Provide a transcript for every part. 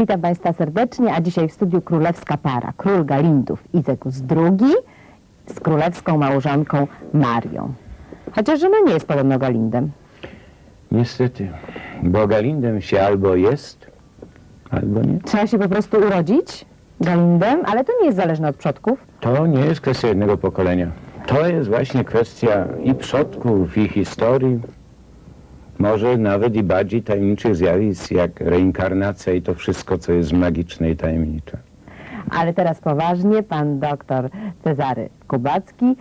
Witam Państwa serdecznie, a dzisiaj w studiu królewska para. Król Galindów Izekus II z królewską małżonką Marią. Chociaż żona nie jest podobno Galindem. Niestety, bo Galindem się albo jest, albo nie. Trzeba się po prostu urodzić Galindem, ale to nie jest zależne od przodków. To nie jest kwestia jednego pokolenia. To jest właśnie kwestia i przodków, i historii, może nawet i bardziej tajemniczych zjawisk, jak reinkarnacja i to wszystko, co jest magiczne i tajemnicze. Ale teraz poważnie, pan doktor Cezary Kubacki,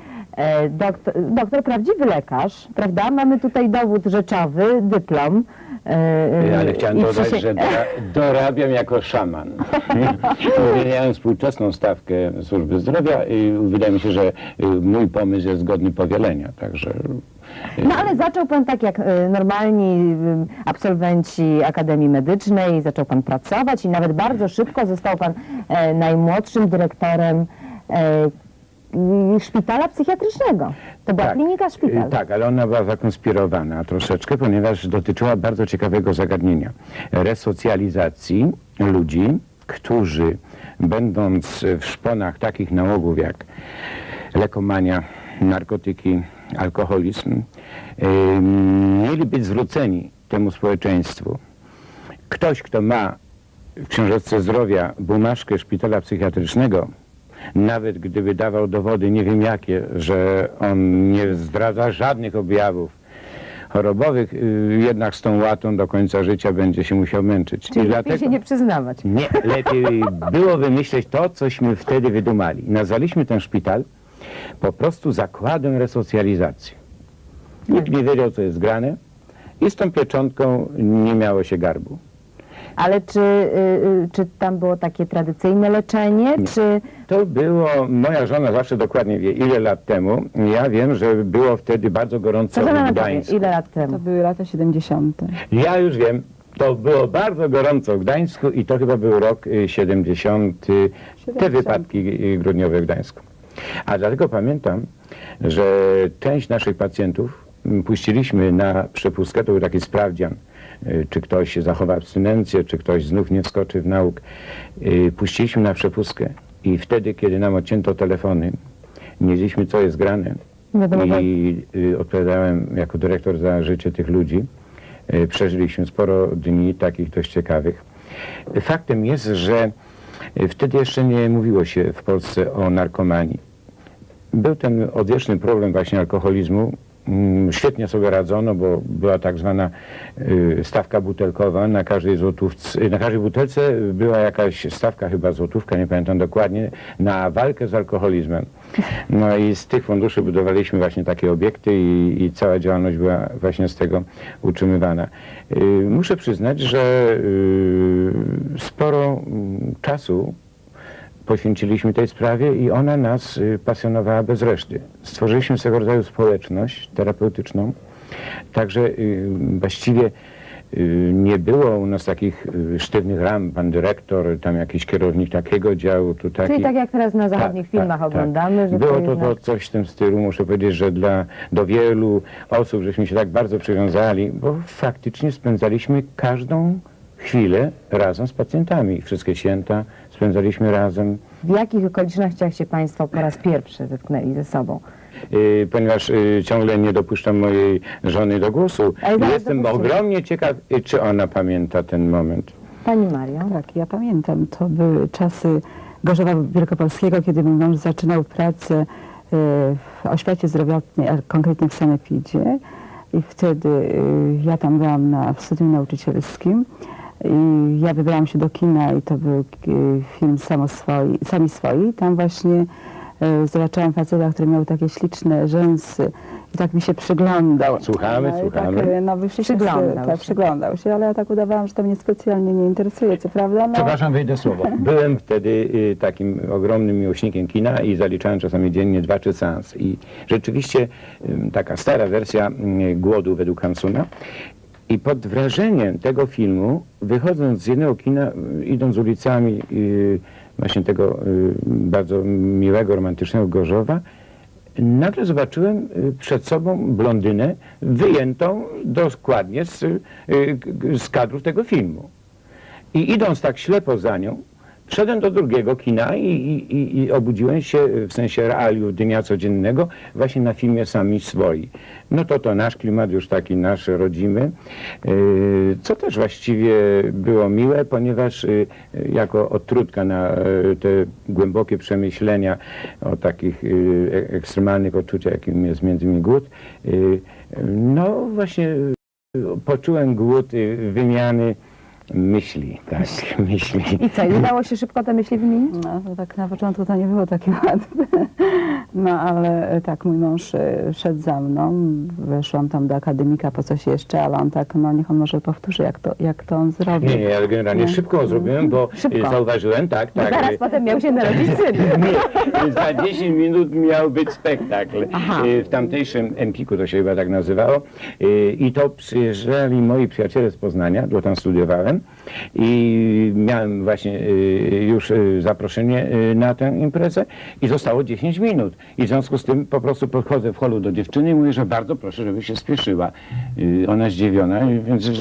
doktor, doktor prawdziwy lekarz, prawda? Mamy tutaj dowód rzeczowy, dyplom. e, Ale chciałem dodać, przysię- że dora, dorabiam jako szaman. Uwielbiałem współczesną stawkę służby zdrowia i wydaje mi się, że y, mój pomysł jest godny powielenia, także... y, No ale zaczął pan tak jak e, normalni e, absolwenci Akademii Medycznej, zaczął pan pracować i nawet bardzo szybko został pan e, najmłodszym dyrektorem e, szpitala psychiatrycznego. To była Tak. klinika szpital. Y, Tak, ale ona była zakonspirowana troszeczkę, ponieważ dotyczyła bardzo ciekawego zagadnienia. Resocjalizacji ludzi, którzy będąc w szponach takich nałogów jak lekomania, narkotyki, alkoholizm, y, mieli być zwróceni temu społeczeństwu. Ktoś, kto ma w książeczce zdrowia bumaszkę szpitala psychiatrycznego, nawet gdyby dawał dowody nie wiem jakie, że on nie zdradza żadnych objawów chorobowych, y, jednak z tą łatą do końca życia będzie się musiał męczyć. Czyli lepiej się nie przyznawać. Nie, lepiej było wymyśleć to, cośmy wtedy wydumali. Nazwaliśmy ten szpital po prostu zakładem resocjalizacji. Nikt nie wiedział, co jest grane i z tą pieczątką nie miało się garbu. Ale czy, y, y, czy tam było takie tradycyjne leczenie, Nie. czy To było, moja żona zawsze dokładnie wie, ile lat temu. Ja wiem, że było wtedy bardzo gorąco w Gdańsku. ile lat To temu? były lata 70. Ja już wiem, to było bardzo gorąco w Gdańsku i to chyba był rok y, 70, y, te 70. wypadki y, grudniowe w Gdańsku. A dlatego pamiętam, że część naszych pacjentów puściliśmy na przepustkę, to był taki sprawdzian, czy ktoś zachowa abstynencję, czy ktoś znów nie wskoczy w nauk. Y, Puściliśmy na przepustkę i wtedy, kiedy nam odcięto telefony, nie wiedzieliśmy, co jest grane. I y, odpowiadałem jako dyrektor za życie tych ludzi. Y, Przeżyliśmy sporo dni takich dość ciekawych. Faktem jest, że y, wtedy jeszcze nie mówiło się w Polsce o narkomanii. Był ten odwieczny problem właśnie alkoholizmu. Mm, Świetnie sobie radzono, bo była tak zwana y, stawka butelkowa. Na każdej, złotówce, na każdej butelce była jakaś stawka, chyba złotówka, nie pamiętam dokładnie, na walkę z alkoholizmem. No i z tych funduszy budowaliśmy właśnie takie obiekty i, i cała działalność była właśnie z tego utrzymywana. Y, Muszę przyznać, że y, sporo mm, czasu poświęciliśmy tej sprawie i ona nas y, pasjonowała bez reszty. Stworzyliśmy swego rodzaju społeczność terapeutyczną, także y, właściwie y, nie było u nas takich sztywnych ram, pan dyrektor, tam jakiś kierownik takiego działu, tu taki. Czyli tak jak teraz na zachodnich Tak, filmach tak, oglądamy, że Było to to, coś w tym stylu, muszę powiedzieć, że dla, do wielu osób żeśmy się tak bardzo przywiązali, bo faktycznie spędzaliśmy każdą chwilę razem z pacjentami. Wszystkie święta spędzaliśmy razem. W jakich okolicznościach się Państwo po raz pierwszy zetknęli ze sobą? Y, ponieważ y, ciągle nie dopuszczam mojej żony do głosu. Jestem dopuścimy. ogromnie ciekaw, y, czy ona pamięta ten moment. Pani Mario? Tak, ja pamiętam. To były czasy Gorzowa Wielkopolskiego, kiedy mój mąż zaczynał pracę e, w oświacie zdrowotnej, a konkretnie w Sanepidzie. I wtedy e, ja tam byłam na, w studium nauczycielskim. I ja wybrałam się do kina i to był e, film Samo swoi, Sami Swoi. Tam właśnie e, zobaczyłam faceta, który miał takie śliczne rzęsy i tak mi się przyglądał. Słuchamy, no, i słuchamy. Tak, no, Przyglądał tak, się. przyglądał się, ale ja tak udawałam, że to mnie specjalnie nie interesuje, co prawda. No, Przepraszam, wyjdę słowo. Byłem wtedy y, takim ogromnym miłośnikiem kina i zaliczałem czasami dziennie dwa czy seans. I rzeczywiście y, taka stara wersja y, Głodu według Hansuna. I pod wrażeniem tego filmu, wychodząc z jednego kina, y, idąc ulicami y, właśnie tego y, bardzo miłego, romantycznego Gorzowa, nagle zobaczyłem przed sobą blondynę wyjętą dokładnie z, z kadrów tego filmu. I idąc tak ślepo za nią, wszedłem do drugiego kina i, i, i, obudziłem się w sensie realiów dnia codziennego właśnie na filmie Sami Swoi. No to to nasz klimat już taki nasz rodzimy, yy, co też właściwie było miłe, ponieważ yy, jako odtrutka na yy, te głębokie przemyślenia o takich ekstremalnych odczuciach, jakim jest między innymi głód, no właśnie poczułem głód wymiany myśli, tak, myśli. I co, i udało się szybko te myśli wymienić? No, to tak na początku to nie było takie łatwe. No ale e, tak, mój mąż e, szedł za mną, weszłam tam do akademika po coś jeszcze, ale on tak, no niech on może powtórzy, jak to, jak to on zrobił. Nie, nie, ale generalnie Nie. szybko zrobiłem, bo Szybko. y, zauważyłem, tak, Bo tak. zaraz y, potem miał się narodzić syn. Nie, za 10 minut miał być spektakl. Aha. W tamtejszym Empiku to się chyba tak nazywało. I to przyjeżdżali moi przyjaciele z Poznania, bo tam studiowałem. I miałem właśnie y, już y, zaproszenie y, na tę imprezę i zostało 10 minut. I w związku z tym po prostu podchodzę w holu do dziewczyny i mówię, że bardzo proszę, żeby się spieszyła. Ona zdziwiona, więc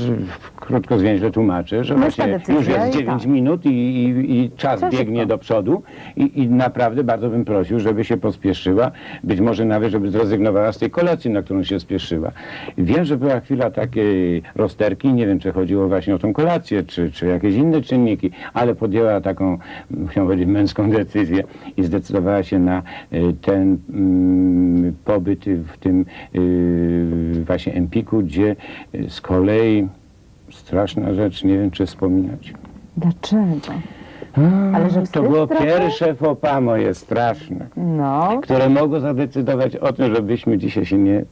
krótko zwięźle tłumaczę, że właśnie już jest i 9 tak. minut i, i, i czas Za biegnie do przodu i, i naprawdę bardzo bym prosił, żeby się pospieszyła, być może nawet, żeby zrezygnowała z tej kolacji, na którą się spieszyła. Wiem, że była chwila takiej rozterki, nie wiem, czy chodziło właśnie o tą kolację, czy, czy jakieś inne czynniki, ale podjęła taką, chciałbym powiedzieć, męską decyzję i zdecydowała się na y, ten mm, pobyt w tym y, właśnie Empiku, gdzie y, z kolei straszna rzecz, nie wiem, czy wspominać. Dlaczego? Ale że to było trochę? pierwsze pas moje straszne, No, które mogło zadecydować o tym, żebyśmy dzisiaj się nie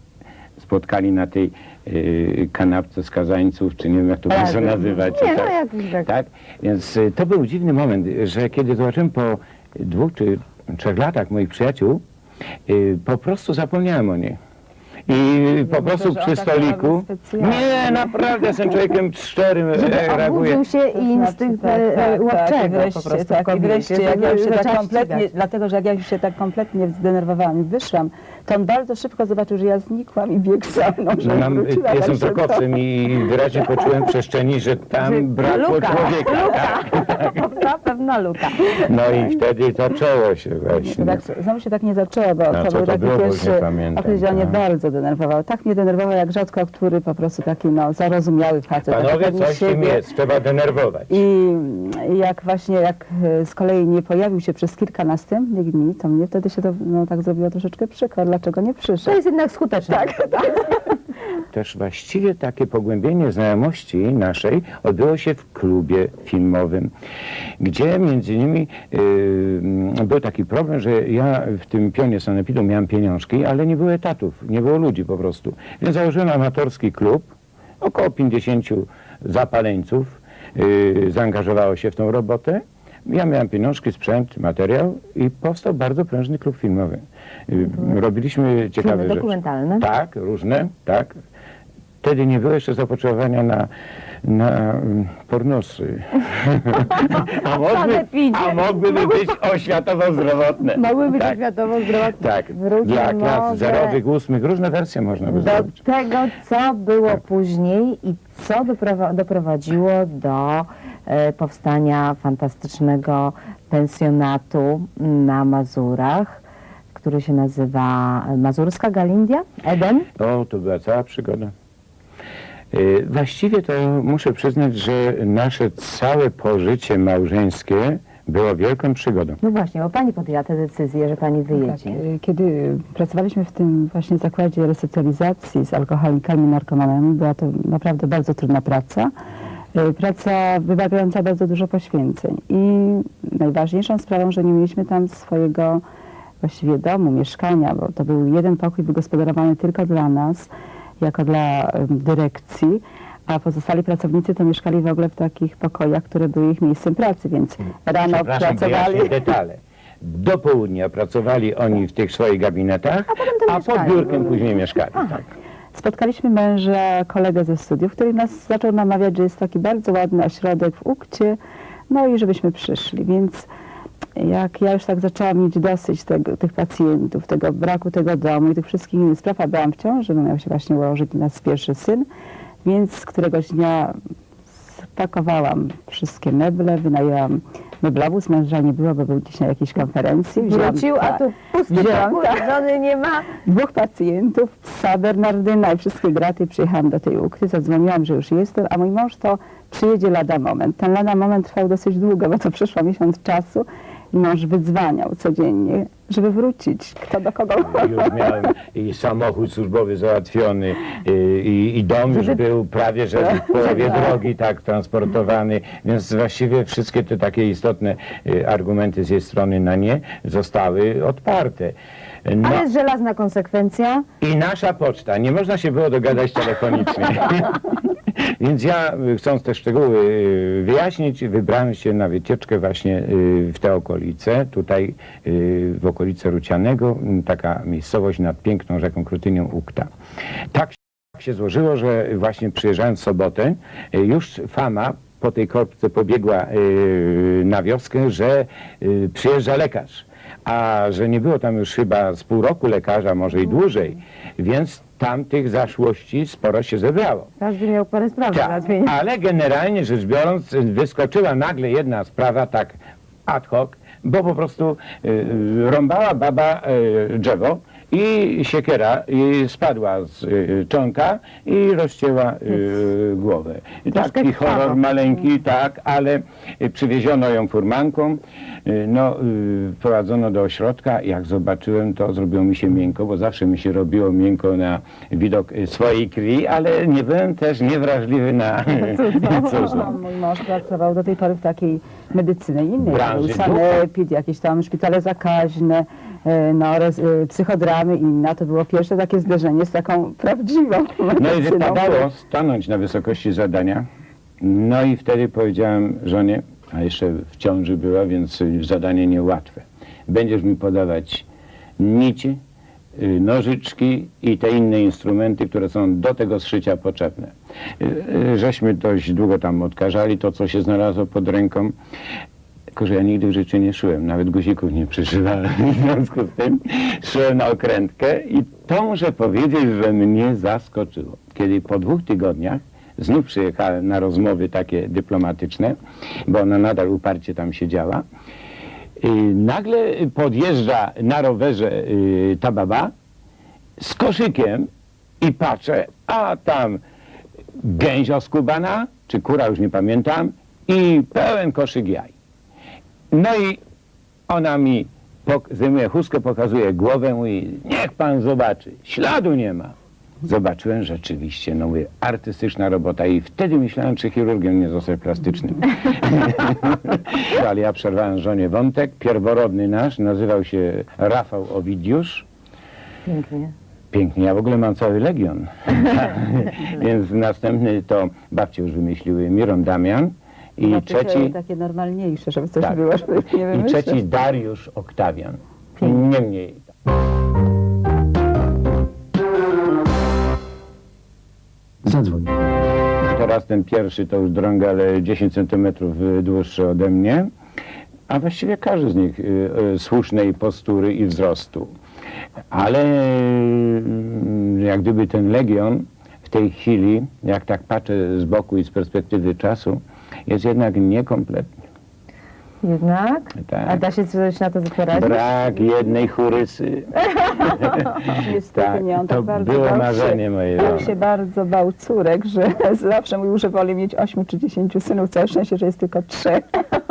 spotkali na tej y, kanapce skazańców, czy nie wiem jak to państwo Ale- nazywać. Nie, no tak, jak tak. tak? Więc y, to był dziwny moment, że kiedy zobaczyłem po dwóch czy trzech latach moich przyjaciół, y, po prostu zapomniałem o nich. I po myślę, prostu że on przy tak stoliku. Nie, naprawdę jestem człowiekiem szczerym, żeby e, reaguję. się instynkt e, łowczego i wreszcie, po prostu w tak, i wreszcie jak ja już się tak kompletnie, dlatego że jak ja już się tak kompletnie zdenerwowałam i wyszłam, to on bardzo szybko zobaczył, że ja znikłam i biegł za mną, że No, mam, wróciła jestem tak trokowcem i wyraźnie poczułem w przestrzeni, że tam brakło luka, człowieka. Tak? Na pewno luka. No i wtedy zaczęło się właśnie. tak, znowu się tak nie zaczęło, bo No, to był to taki pierwszy nie pamiętam, okres, tak. bardzo denerwował. Tak mnie denerwował jak rzadko, który po prostu taki no, zarozumiały facet. Panowie, coś siebie. jest, trzeba denerwować. I jak właśnie, jak e, z kolei nie pojawił się przez kilka następnych dni, to mnie wtedy się to no, tak zrobiło troszeczkę przykro, dlaczego nie To przyszedł. jest jednak skuteczne. Tak, Też właściwie takie pogłębienie znajomości naszej odbyło się w klubie filmowym, gdzie między innymi yy, był taki problem, że ja w tym pionie sanepidu miałem pieniążki, ale nie było etatów, nie było ludzi po prostu. Więc założyłem amatorski klub, około 50 zapaleńców yy, zaangażowało się w tą robotę. Ja miałem pieniążki, sprzęt, materiał i powstał bardzo prężny klub filmowy. Yy, robiliśmy ciekawe rzeczy. dokumentalne. Tak, różne, tak. Wtedy nie było jeszcze zapotrzebowania na, na mm, pornosy. a, mogły, a mogłyby być oświatowo-zdrowotne. Mogły być tak, światowo zdrowotne. tak, Wróćmy dla klas może zerowych, ósmych, różne wersje można by Do zrobić. tego, co było Tak. później i co doprowa- doprowadziło do e, powstania fantastycznego pensjonatu na Mazurach, który się nazywa Mazurska Galindia, Eden. O, to była cała przygoda. Y, Właściwie to muszę przyznać, że nasze całe pożycie małżeńskie było wielką przygodą. No właśnie, bo pani podjęła tę decyzję, że pani wyjedzie. Tak, e, kiedy pracowaliśmy w tym właśnie zakładzie resocjalizacji z alkoholikami i narkomanami, była to naprawdę bardzo trudna praca. E, Praca wymagająca bardzo dużo poświęceń. I najważniejszą sprawą, że nie mieliśmy tam swojego właściwie domu, mieszkania, bo to był jeden pokój wygospodarowany tylko dla nas, jako dla dyrekcji, a pozostali pracownicy to mieszkali w ogóle w takich pokojach, które były ich miejscem pracy, więc rano Przepraszam, pracowali. detale. Do południa pracowali oni w tych swoich gabinetach, tam a pod biurkiem później mieszkali. Tak. Spotkaliśmy męża, kolegę ze studiów, który nas zaczął namawiać, że jest taki bardzo ładny ośrodek w Ukcie, no i żebyśmy przyszli, więc jak ja już tak zaczęłam mieć dosyć tego, tych pacjentów, tego braku tego domu i tych wszystkich innych spraw, a byłam w ciąży, bo miał się właśnie urodzić nas pierwszy syn, więc któregoś dnia spakowałam wszystkie meble, wynajęłam meblowóz, męża nie było, bo był gdzieś na jakiejś konferencji. Wzięłam- Wrócił, a tu pusty wzięłam, pokój, żony nie ma. dwóch pacjentów, psa Bernardyna i wszystkie graty. Przyjechałam do tej ukry, zadzwoniłam, że już jestem, a mój mąż to przyjedzie lada moment. Ten lada moment trwał dosyć długo, bo to przeszło miesiąc czasu i mąż wydzwaniał codziennie, żeby wrócić. Kto do kogo Już miałem i samochód służbowy załatwiony y, i, i dom już był prawie, że w połowie drogi tak transportowany, więc właściwie wszystkie te takie istotne y, argumenty z jej strony na nie zostały odparte. No, Ale jest żelazna konsekwencja. I nasza poczta, nie można się było dogadać telefonicznie. Więc ja, y, chcąc te szczegóły y, wyjaśnić, wybrałem się na wycieczkę właśnie y, w te okolice, tutaj w okolice Rucianego, taka miejscowość nad piękną rzeką Krutynią Ukta. Tak się złożyło, że właśnie przyjeżdżając w sobotę, już fama po tej korbce pobiegła na wioskę, że przyjeżdża lekarz. A że nie było tam już chyba z pół roku lekarza, może i dłużej, więc tam tych zaszłości sporo się zebrało. Każdy miał parę spraw załatwienia. ale generalnie rzecz biorąc, y, wyskoczyła nagle jedna sprawa tak ad hoc, bo po prostu y, y, rąbała baba y, drzewo i siekiera i spadła z y, czonka i rozcięła y, głowę. I taki horror maleńki, tak, ale y, przywieziono ją furmanką, y, no, y, wprowadzono do ośrodka, jak zobaczyłem to zrobiło mi się miękko, bo zawsze mi się robiło miękko na widok y, swojej krwi, ale nie byłem też niewrażliwy na cudze. Mój mąż pracował do tej pory w takiej medycyny innej. Branży sanepid, jakieś tam szpitale zakaźne, no, rez, e, psychodramy inne. To było pierwsze takie zderzenie z taką prawdziwą No i wypadało stanąć na wysokości zadania. No i wtedy powiedziałem żonie, a jeszcze w ciąży była, więc zadanie niełatwe. Będziesz mi podawać nici, y, nożyczki i te inne instrumenty, które są do tego zszycia potrzebne. Y, y, Żeśmy dość długo tam odkażali to, co się znalazło pod ręką. Tylko, że ja nigdy w życiu nie szyłem, nawet guzików nie przyszywałem. W związku z tym szyłem na okrętkę i to muszę powiedzieć, że mnie zaskoczyło. Kiedy po dwóch tygodniach znów przyjechałem na rozmowy takie dyplomatyczne, bo ona nadal uparcie tam siedziała, i nagle podjeżdża na rowerze y, ta baba z koszykiem i patrzę, a tam gęś oskubana, czy kura, już nie pamiętam, i pełen koszyk jaj. No i ona mi zdejmuje chustkę, pokazuje głowę i niech pan zobaczy, śladu nie ma. Zobaczyłem rzeczywiście, no mówię, artystyczna robota i wtedy myślałem, czy chirurgiem nie zostać plastycznym. Ale ja przerwałem żonie wątek, pierworodny nasz, nazywał się Rafał Owidiusz. Pięknie. Pięknie, ja w ogóle mam cały legion. Więc następny to babcie już wymyśliły Miron Damian i Znaczy, trzeci, takie normalniejsze, żeby coś Tak. było, żeby nie i trzeci Dariusz Oktawian. Pięknie. Niemniej. Zadzwoń. Teraz ten pierwszy to już drąga, ale 10 centymetrów y, dłuższy ode mnie, a właściwie każdy z nich y, y, słusznej postury i wzrostu. Ale y, jak gdyby ten Legion w tej chwili, jak tak patrzę z boku i z perspektywy czasu, jest jednak niekompletny. Jednak? Tak. A da się coś na to poradzić? Brak jednej churysy. Niestety Tak, nie, on to tak bardzo było bał się- marzenie moje On żony. się bardzo bał córek, że zawsze mówił, że woli mieć 8 czy 10 synów. Całe szczęście, że jest tylko trzech.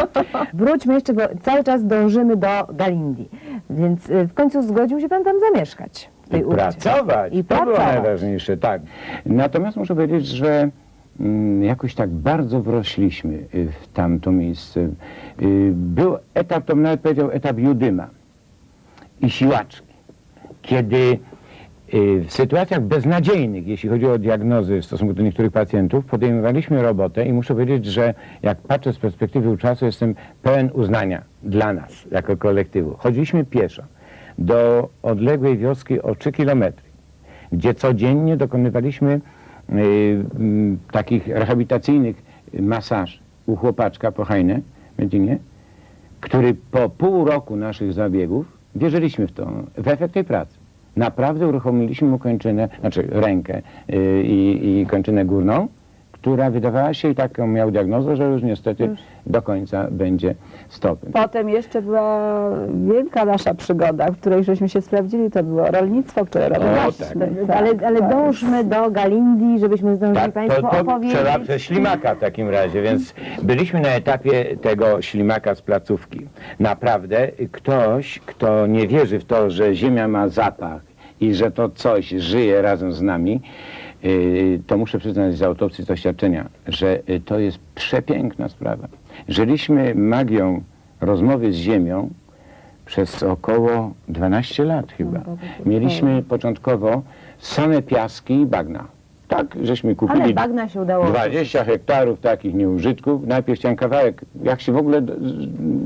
Wróćmy jeszcze, bo cały czas dążymy do Galindii. Więc y, w końcu zgodził się pan tam zamieszkać. W tej I urcie. pracować. I to było pracować. najważniejsze, tak. Natomiast muszę powiedzieć, że jakoś tak bardzo wrośliśmy y, w tamto miejsce. Y, Był etap, to nawet powiedział, etap judyma i siłaczki. Kiedy y, w sytuacjach beznadziejnych, jeśli chodzi o diagnozy w stosunku do niektórych pacjentów, podejmowaliśmy robotę i muszę powiedzieć, że jak patrzę z perspektywy czasu, jestem pełen uznania dla nas, jako kolektywu. Chodziliśmy pieszo do odległej wioski o 3 kilometry, gdzie codziennie dokonywaliśmy mm, takich rehabilitacyjnych masaż u chłopaczka po Hajne, Medinie, który po pół roku naszych zabiegów, wierzyliśmy w to, w efekt tej pracy. Naprawdę uruchomiliśmy mu kończynę, znaczy rękę y, i kończynę górną, która wydawała się i taką miał diagnozę, że już niestety do końca będzie stopem. Potem jeszcze była wielka nasza przygoda, w której żeśmy się sprawdzili, to było rolnictwo, które robiło. O, właśnie- tak. Ale, ale dołóżmy do Galindii, żebyśmy zdążyli Tak, Państwu to, to opowiedzieć. trzeba przez ślimaka w takim razie, więc byliśmy na etapie tego ślimaka z placówki. Naprawdę ktoś, kto nie wierzy w to, że ziemia ma zapach i że to coś żyje razem z nami, to muszę przyznać z autopsji doświadczenia, że yy, to jest przepiękna sprawa. Żyliśmy magią rozmowy z ziemią przez około 12 lat chyba. Mieliśmy początkowo same piaski i bagna. Tak, żeśmy kupili Ale bagna się udało. 20 hektarów takich nieużytków. Najpierw chciałem kawałek, jak się w ogóle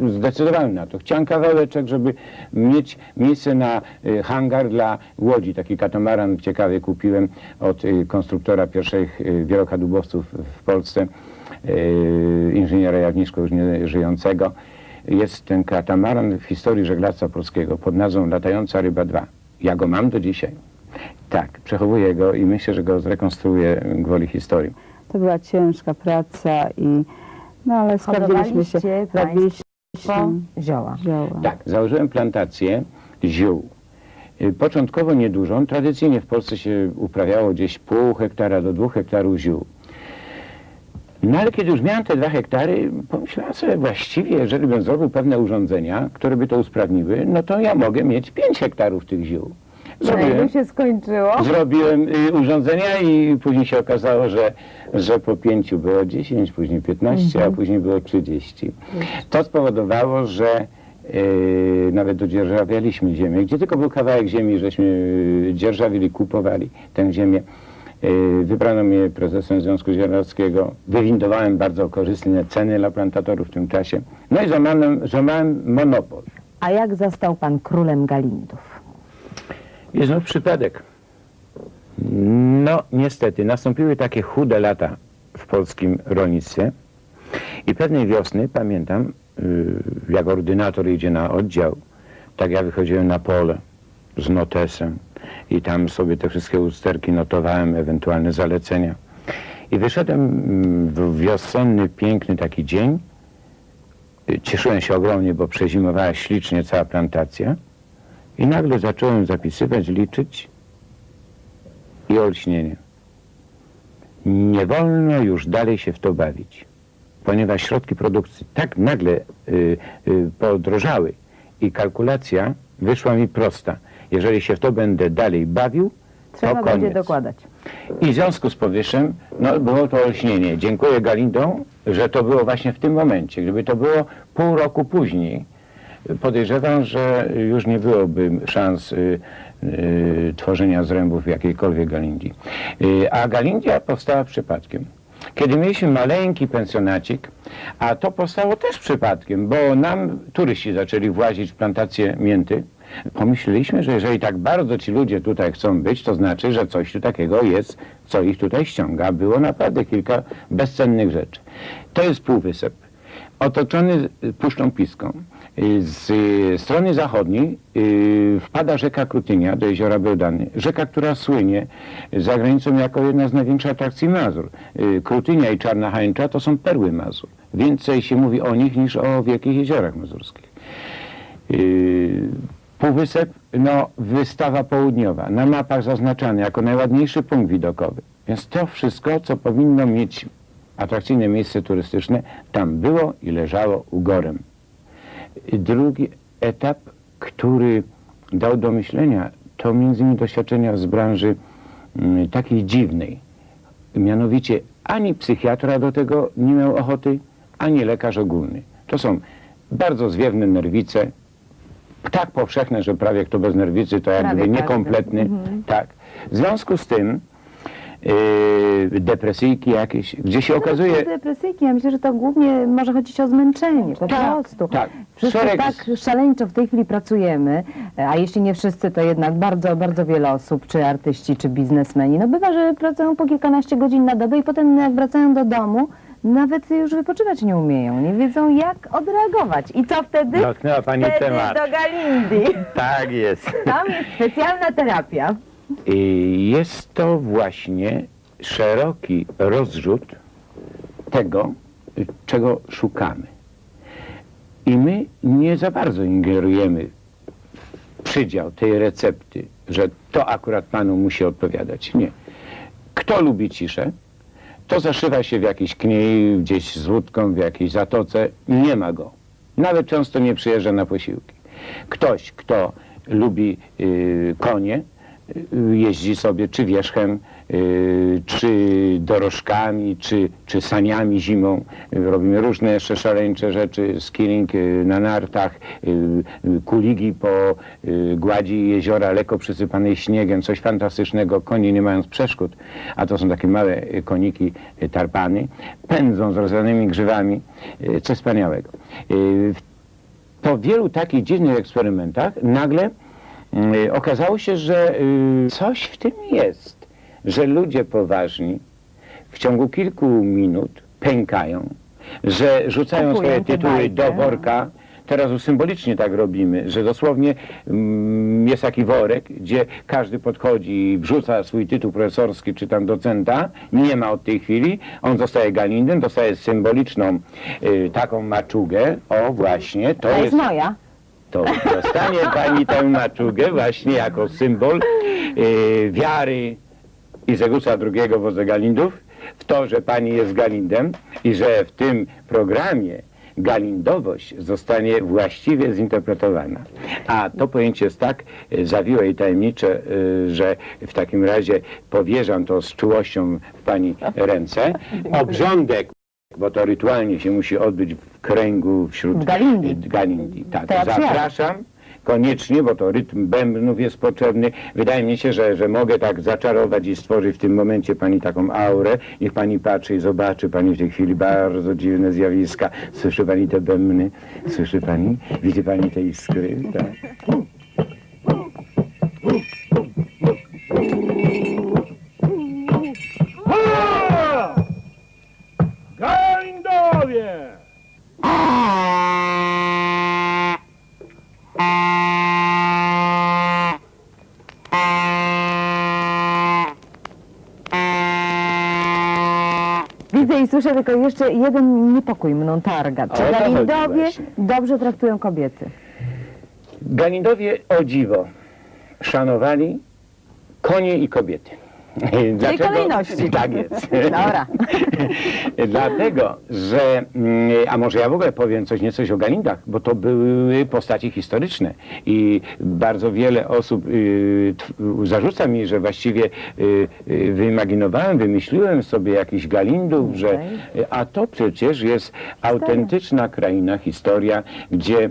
zdecydowałem na to, chciałem kawałeczek, żeby mieć miejsce na y, hangar dla łodzi. Taki katamaran ciekawy kupiłem od y, konstruktora pierwszych y, wielokadłubowców w Polsce, inżyniera Jawniczko już nie żyjącego. Jest ten katamaran w historii żeglarstwa polskiego pod nazwą Latająca Ryba 2. Ja go mam do dzisiaj. Tak, przechowuję go i myślę, że go zrekonstruuję gwoli historii. To była ciężka praca i no ale sprawdziliśmy się. Robiliśmy zioła. zioła. Tak, założyłem plantację ziół. Y, Początkowo niedużą, tradycyjnie w Polsce się uprawiało gdzieś pół hektara do dwóch hektarów ziół. No ale kiedy już miałem te dwa hektary, pomyślałem sobie właściwie, jeżeli bym zrobił pewne urządzenia, które by to usprawniły, no to ja mogę mieć pięć hektarów tych ziół. Ile się skończyło? Zrobiłem y, urządzenia i później się okazało, że, że po pięciu było 10, później 15, a później było 30. To spowodowało, że y, nawet dodzierżawialiśmy ziemię. Gdzie tylko był kawałek ziemi, żeśmy y, dzierżawili, kupowali tę ziemię. Y, Wybrano mnie prezesem Związku Zielarskiego. Wywindowałem bardzo korzystne ceny dla plantatorów w tym czasie. No i złamałem, złamałem monopol. A jak został Pan królem Galindów? I znów przypadek. No, niestety, nastąpiły takie chude lata w polskim rolnictwie i pewnej wiosny, pamiętam, yy, jak ordynator idzie na oddział, tak ja wychodziłem na pole z notesem i tam sobie te wszystkie usterki notowałem, ewentualne zalecenia. I wyszedłem mm, w wiosenny, piękny taki dzień. Cieszyłem się ogromnie, bo przezimowała ślicznie cała plantacja. I nagle zacząłem zapisywać, liczyć i olśnienie. Nie wolno już dalej się w to bawić, ponieważ środki produkcji tak nagle y, y, podrożały i kalkulacja wyszła mi prosta. Jeżeli się w to będę dalej bawił, Trzeba to będzie dokładać. I w związku z powyższym, no było to olśnienie. Dziękuję Galindom, że to było właśnie w tym momencie. Gdyby to było pół roku później, podejrzewam, że już nie byłoby szans y, y, tworzenia zrębów jakiejkolwiek Galindii. Y, a Galindia powstała przypadkiem. Kiedy mieliśmy maleńki pensjonacik, a to powstało też przypadkiem, bo nam turyści zaczęli włazić w plantację mięty, pomyśleliśmy, że jeżeli tak bardzo ci ludzie tutaj chcą być, to znaczy, że coś tu takiego jest, co ich tutaj ściąga. Było naprawdę kilka bezcennych rzeczy. To jest półwysep, otoczony Puszczą Piską. Z y, strony zachodniej y, wpada rzeka Krutynia do jeziora Bełdany. Rzeka, która słynie za granicą jako jedna z największych atrakcji Mazur. Y, Krutynia i Czarna Hańcza to są perły Mazur. Więcej się mówi o nich niż o wielkich jeziorach mazurskich. Półwysep, no wystawa południowa, na mapach zaznaczany jako najładniejszy punkt widokowy. Więc to wszystko, co powinno mieć atrakcyjne miejsce turystyczne, tam było i leżało ugorem. I Drugi etap, który dał do myślenia, to między innymi doświadczenia z branży mm, takiej dziwnej. Mianowicie ani psychiatra do tego nie miał ochoty, ani lekarz ogólny. To są bardzo zwiewne nerwice, tak powszechne, że prawie kto bez nerwicy to jakby każdy. niekompletny. Tak. W związku z tym yy, depresyjki jakieś, gdzie się okazuje... Te depresyjki, ja myślę, że to głównie może chodzić o zmęczenie, po Tak, prostu. tak. Wszyscy Szereg tak szaleńczo w tej chwili pracujemy, a jeśli nie wszyscy, to jednak bardzo, bardzo wiele osób, czy artyści, czy biznesmeni, no bywa, że pracują po kilkanaście godzin na dobę i potem jak wracają do domu, nawet już wypoczywać nie umieją, nie wiedzą jak odreagować. I co wtedy? Dotknęła pani wtedy temat. do Galindii. Tak jest. Tam jest specjalna terapia. Jest to właśnie szeroki rozrzut tego, czego szukamy. I my nie za bardzo ingerujemy w przydział tej recepty, że to akurat panu musi odpowiadać. Nie. Kto lubi ciszę, to zaszywa się w jakiejś kniei, gdzieś z łódką, w jakiejś zatoce. Nie ma go. Nawet często nie przyjeżdża na posiłki. Ktoś, kto lubi y, konie, jeździ sobie czy wierzchem, y, czy dorożkami, czy, czy saniami zimą. Y, Robimy różne jeszcze szaleńcze rzeczy, skilling y, na nartach, y, y, kuligi po y, gładzi jeziora lekko przysypanej śniegiem, coś fantastycznego. Konie nie mając przeszkód, a to są takie małe y, koniki y, tarpany, pędzą z rozwiązanymi grzywami, y, coś wspaniałego. Y, po wielu takich dziwnych eksperymentach nagle y, okazało się, że y, coś w tym jest, że ludzie poważni w ciągu kilku minut pękają, że rzucają Kupują swoje tytuły do worka. Teraz już symbolicznie tak robimy, że dosłownie mm, jest taki worek, gdzie każdy podchodzi i wrzuca swój tytuł profesorski czy tam docenta. Nie ma od tej chwili. On zostaje galindem, dostaje symboliczną y, taką maczugę. O właśnie, to To jest jest moja. To dostanie pani tę maczugę właśnie jako symbol y, wiary Izegusa II wodze Galindów w to, że pani jest Galindem i że w tym programie galindowość zostanie właściwie zinterpretowana. A to pojęcie jest tak y, zawiłe i tajemnicze, y, że w takim razie powierzam to z czułością w pani ręce. Obrządek bo to rytualnie się musi odbyć w kręgu wśród W Galindii. Galindii. Tak, zapraszam koniecznie, bo to rytm bębnów jest potrzebny. Wydaje mi się, że, że mogę tak zaczarować i stworzyć w tym momencie pani taką aurę. Niech pani patrzy i zobaczy pani w tej chwili bardzo dziwne zjawiska. Słyszy pani te bębny? Słyszy pani? Widzi pani te iskry? Tak. Galindowie! Widzę i słyszę tylko jeszcze jeden niepokój mną targa. Czy O to chodzi galindowie właśnie. dobrze traktują kobiety? Galindowie o dziwo szanowali konie i kobiety. Dlaczego? kolejności. Tak jest. Dobra. Dlatego, że, mm, a może ja w ogóle powiem coś nieco o Galindach, bo to były postaci historyczne i bardzo wiele osób y, zarzuca mi, że właściwie y, y, wyimaginowałem, wymyśliłem sobie jakichś Galindów, że, Okej. a to przecież jest autentyczna kraina, historia, gdzie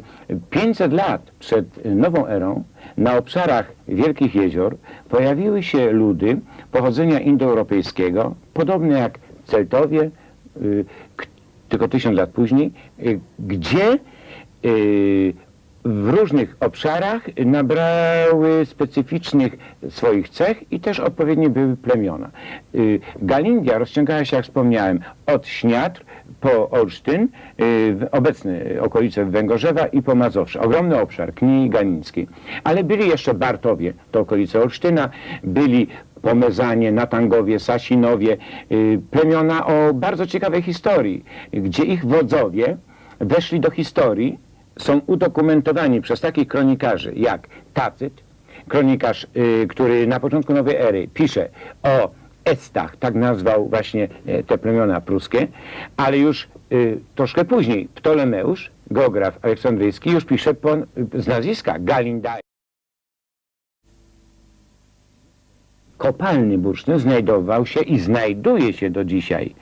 500 lat przed nową erą na obszarach Wielkich Jezior pojawiły się ludy pochodzenia indoeuropejskiego, podobne jak Celtowie, y, tylko tysiąc lat później, y, gdzie y, w różnych obszarach nabrały specyficznych swoich cech i też odpowiednie były plemiona. Galindia rozciągała się, jak wspomniałem, od Śniatr po Olsztyn, obecne okolice Węgorzewa i po Mazowsze. Ogromny obszar Knii Galińskiej. Ale byli jeszcze Bartowie, to okolice Olsztyna, byli Pomezanie, Natangowie, Sasinowie, y, plemiona o bardzo ciekawej historii, gdzie ich wodzowie weszli do historii, są udokumentowani przez takich kronikarzy jak Tacyt, kronikarz, y, który na początku nowej ery pisze o Estach, tak nazwał właśnie e, te plemiona pruskie, ale już y, troszkę później Ptolemeusz, geograf aleksandryjski, już pisze po, z nazwiska Galindai. Kopalny bursztyn znajdował się i znajduje się do dzisiaj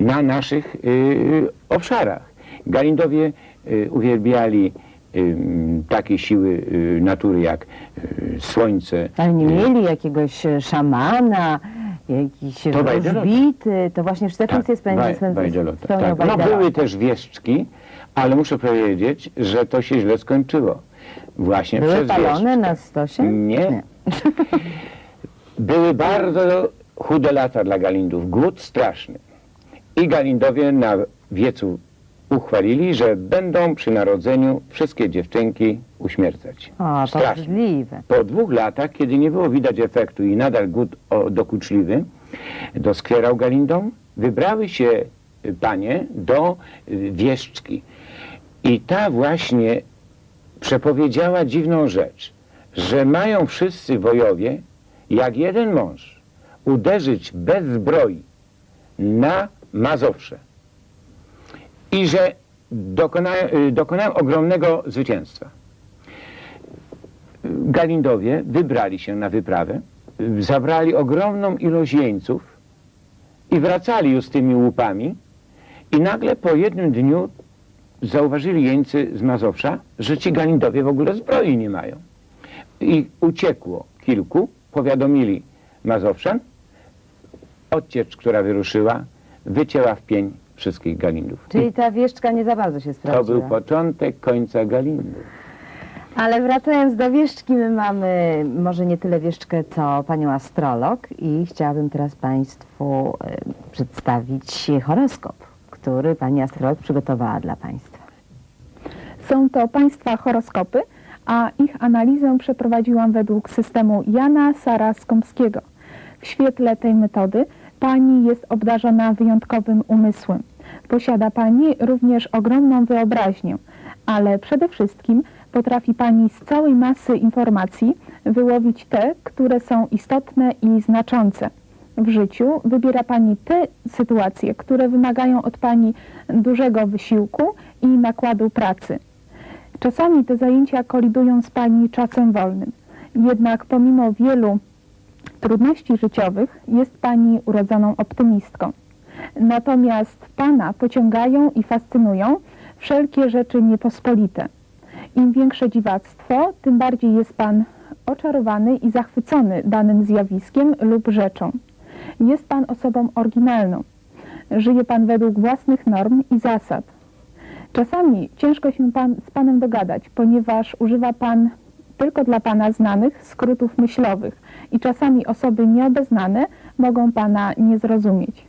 na naszych y, obszarach. Galindowie y, uwielbiali y, takie siły y, natury jak y, słońce. Ale nie mieli jakiegoś szamana, jakiś To wróżbity, to właśnie Tak, funkcje spędził Waj- Wajdelota, spełniał tak. No były też wieszczki, ale muszę powiedzieć, że to się źle skończyło. Właśnie Były przez palone wieszczki. na stosie? Nie. Były bardzo chude lata dla Galindów, głód straszny. I Galindowie na wiecu uchwalili, że będą przy narodzeniu wszystkie dziewczynki uśmiercać. O, to obrzydliwe. Po dwóch latach, kiedy nie było widać efektu i nadal głód o, dokuczliwy doskwierał Galindom, wybrały się y, panie do y, wieszczki. I ta właśnie przepowiedziała dziwną rzecz, że mają wszyscy wojowie, jak jeden mąż, uderzyć bez zbroi na Mazowsze. I że dokonają, y, dokonają ogromnego zwycięstwa. Galindowie wybrali się na wyprawę, zabrali ogromną ilość jeńców i wracali już z tymi łupami i nagle po jednym dniu zauważyli jeńcy z Mazowsza, że ci Galindowie w ogóle zbroi nie mają. I uciekło kilku, powiadomili Mazowszan, odciecz, która wyruszyła, wycięła w pień wszystkich Galindów. Czyli ta wieszczka nie za bardzo się To sprawdziła. był początek końca Galindów. Ale wracając do wieszczki, my mamy może nie tyle wieszczkę, co panią astrolog i chciałabym teraz państwu e, przedstawić horoskop, który pani astrolog przygotowała dla państwa. Są to Państwa horoskopy, a ich analizę przeprowadziłam według systemu Jana Sara Skąpskiego. W świetle tej metody Pani jest obdarzona wyjątkowym umysłem. Posiada Pani również ogromną wyobraźnię, ale przede wszystkim potrafi Pani z całej masy informacji wyłowić te, które są istotne i znaczące. W życiu wybiera Pani te sytuacje, które wymagają od Pani dużego wysiłku i nakładu pracy. Czasami te zajęcia kolidują z Pani czasem wolnym. Jednak pomimo wielu trudności życiowych jest Pani urodzoną optymistką. Natomiast Pana pociągają i fascynują wszelkie rzeczy niepospolite. Im większe dziwactwo, tym bardziej jest Pan oczarowany i zachwycony danym zjawiskiem lub rzeczą. Jest Pan osobą oryginalną. Żyje Pan według własnych norm i zasad. Czasami ciężko się pan, z Panem dogadać, ponieważ używa Pan tylko dla Pana znanych skrótów myślowych i czasami osoby nieobeznane mogą Pana nie zrozumieć.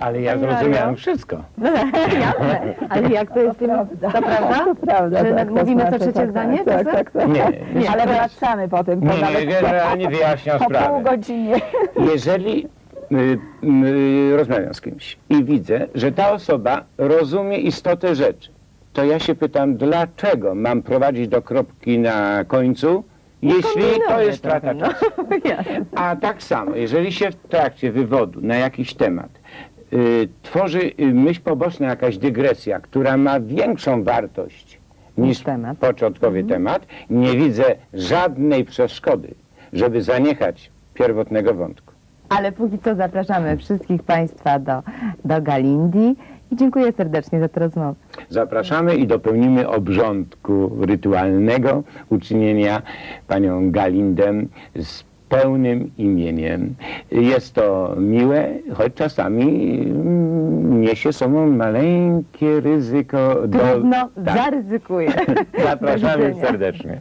Ale ja zrozumiałem wszystko. Jasne, ale jak to jest tym... To prawda? To prawda, Że tak, to mówimy co znaczy, trzecie tak, zdanie Tak, czasem? tak, tak. Nie, nie. Ale wracamy potem, po, Nie, nie, generalnie wyjaśniam po pół sprawę. godzinie. Jeżeli y, y, rozmawiam z kimś i widzę, że ta osoba rozumie istotę rzeczy, to ja się pytam, dlaczego mam prowadzić do kropki na końcu, jeśli to jest strata trochę, czasu. no. Jasne. A tak samo, jeżeli się w trakcie wywodu na jakiś temat y, tworzy y, myśl poboczna, jakaś dygresja, która ma większą wartość niż temat. początkowy temat, nie widzę żadnej przeszkody, żeby zaniechać pierwotnego wątku. Ale póki co zapraszamy wszystkich Państwa do, do Galindii dziękuję serdecznie za tę rozmowę. Zapraszamy i dopełnimy obrządku rytualnego uczynienia panią Galindę z pełnym imieniem. Jest to miłe, choć czasami mm, niesie sobą maleńkie ryzyko. Do... Trudno, Tak. zaryzykuję. Zapraszamy serdecznie.